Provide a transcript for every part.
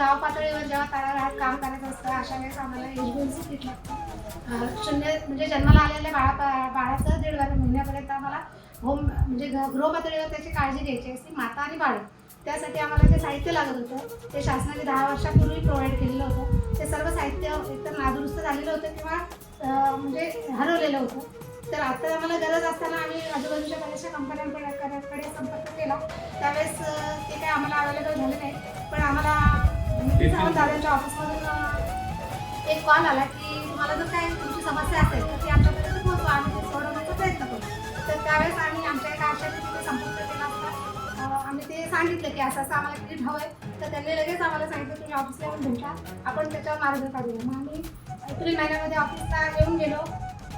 गाव पातळीवर जेव्हा तळागाळात काम करायचं असतं अशा वेळेस आम्हाला एच बी किट लागतं. शून्य म्हणजे जन्माला आलेल्या बाळा बाळाचं दीड वर महिन्यापर्यंत आम्हाला होम म्हणजे गृह पातळीवर त्याची काळजी घ्यायची असते. माता आणि बाळ त्यासाठी आम्हाला जे साहित्य लागत होतं ते शासनाने दहा वर्षापूर्वी प्रोव्हाइड केलेलं होतं. ते सर्व साहित्य एकतर नादुरुस्त झालेलं होतं किंवा म्हणजे हरवलेलं होतं. तर आता आम्हाला गरज असताना आम्ही आजूबाजूच्या बऱ्याचशा कंपन्यांकडे संपर्क केला. त्यावेळेस ते काही आम्हाला अवेलेबल झाले नाही पण आम्हाला मी सावंत दादांच्या ऑफिसमधून एक कॉल आला की तुम्हाला जर काही तुमची समस्या असेल तर ती आमच्यापर्यंत पोहोचवा आम्ही ते सोडवण्याचा प्रयत्न करू. तर त्यावेळेस आम्ही आमच्या एका आशाने तिथे संपर्क केला असता. आम्ही ते सांगितलं की असं असं आम्हाला किट हवं आहे. तर त्यांनी लगेच आम्हाला सांगितलं तुम्ही ऑफिसला येऊन भेटा. आपण त्याच्यावर मार्ग काढूया. मग आम्ही एप्रिल महिन्यामध्ये ऑफिसला येऊन गेलो.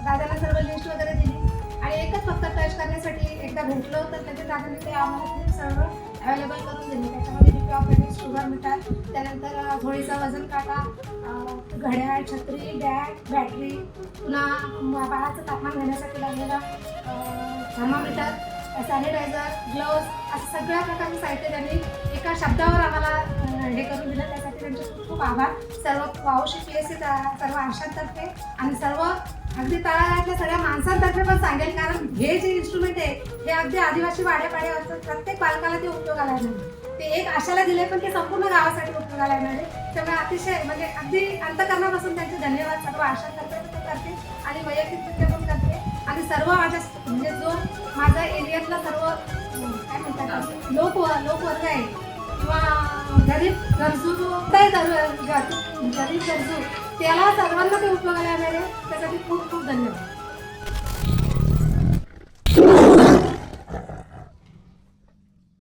दादाला सर्व लिस्ट वगैरे दिली. आणि एकच फक्त टच करण्यासाठी एकदा भेटलो. तर त्याच्या दादाने ते आम्हाला सर्व अवेलेबल करून दिले शुगर मीटर त्यानंतर होळीचं वजन काटा घड्याळ छत्री बॅग बॅटरी पुन्हा बाळाचं तापमान घेण्यासाठी लागलेला थर्मामीटर सॅनिटायझर ग्लोव्ज असं सगळ्या प्रकारचं साहित्य त्यांनी एका शब्दावर आम्हाला हे करून दिलं. त्यासाठी त्यांचे खूप खूप आभार. सर्व वावशी पी एस सी सर्व आशांतर्फे आणि सर्व अगदी तळागाळातल्या सगळ्या माणसांतर्फे पण सांगेल कारण हे जे इन्स्ट्रुमेंट आहे हे अगदी आदिवासी वाड्यापाड्यावरचं प्रत्येक बालकाला ते उपयोगाला नाही ते एक आशाला दिले पण ते संपूर्ण गावासाठी उपयोगाला येणार आहे. त्यामुळे अतिशय म्हणजे अगदी अंतकरणापासून त्यांचे धन्यवाद. सर्व आशा पण करते आणि वैयक्तिक पण करते. आणि सर्व माझ्या म्हणजे जो माझा एरियातला सर्व काय म्हणतात लोक लोकवर्ग आहे. किंवा गरीब गरजू काय काही गरीब गरीब गरजू त्याला सर्वांना ते उपयोगाला येणार आहे. त्यासाठी खूप खूप धन्यवाद.